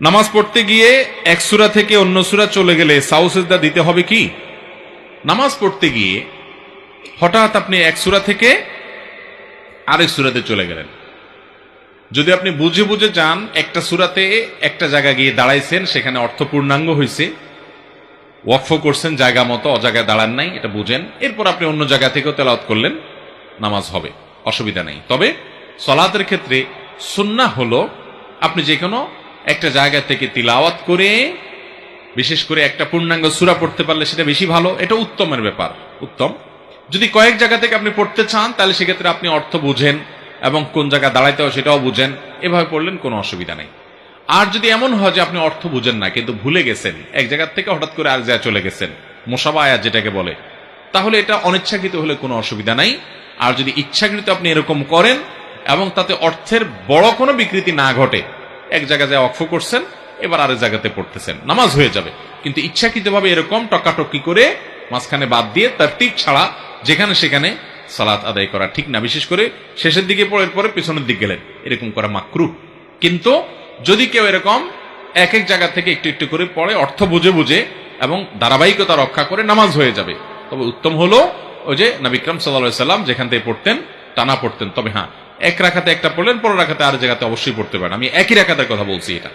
নামাজ পড়তে গিয়ে এক সুরা থেকে অন্য সুরা চলে গেলে সাউসেজদা দিতে হবে কি? নামাজ পড়তে গিয়ে হঠাৎ আপনি এক সুরা থেকে আরেক সুরাতে চলে গেলেন। যদি আপনি বুঝে বুঝে যান, একটা সুরাতে একটা জায়গা গিয়ে দাঁড়াইছেন, সেখানে অর্থ পূর্ণাঙ্গ হয়েছে ওয়াকফ করছেন, জায়গা মতো অজায়গায় দাঁড়ান নাই, এটা বুঝেন। এরপর আপনি অন্য জায়গা থেকেও তেলাওয়াত করলেন, নামাজ হবে, অসুবিধা নেই। তবে সলাতের ক্ষেত্রে সুন্নাহ হলো, আপনি যে কোনো একটা জায়গা থেকে তিলাওয়াত করে, বিশেষ করে একটা পূর্ণাঙ্গ সূরা পড়তে পারলে সেটা বেশি ভালো। এটা উত্তমের ব্যাপার, উত্তম। যদি কয়েক জায়গা থেকে আপনি পড়তে চান, তাহলে সেক্ষেত্রে আপনি অর্থ বুঝেন এবং কোন জায়গা দাঁড়াইতে হয় সেটাও বুঝেন। এভাবে পড়লেন কোনো অসুবিধা নেই। আর যদি এমন হয় যে আপনি অর্থ বুঝেন না, কিন্তু ভুলে গেছেন, এক জায়গা থেকে হঠাৎ করে আর জায়গায় চলে গেছেন মোসাবা আয়াত যেটাকে বলে, তাহলে এটা অনিচ্ছাকৃত হলে কোনো অসুবিধা নাই। আর যদি ইচ্ছাকৃত আপনি এরকম করেন এবং তাতে অর্থের বড় কোনো বিকৃতি না ঘটে এক জায়গায় যায় অক্ষ করছেন, এবার আরেক জায়গাতে পড়তেছেন। নামাজ হয়ে যাবে। কিন্তু ইচ্ছাকৃতভাবে এরকম টকাটকি করে মাঝখানে বাদ দিয়ে তার টিপ ছাড়া যেখানে সেখানে সালাত আদায় করা ঠিক না। বিশেষ করে শেষের দিকে পড়ে পরে পিছনের দিক গেলেন। এরকম করা মাকরু কিন্তু যদি কেউ এরকম এক এক জায়গা থেকে একটু একটু করে পড়ে, অর্থ বুঝে বুঝে এবং ধারাবাহিকতা রক্ষা করে নামাজ হয়ে যাবে। তবে উত্তম হলো ওই যে নবিক্রম সাল্লাহ সাল্লাম যেখান থেকে পড়তেন, টানা পড়তেন। তবে হ্যাঁ এক রাখাতে একটা পড়লেন, পরের রাখাতে আর জায়গাতে অবশ্যই পড়তে পারেন। আমি একই রাখাতের কথা বলছি এটা।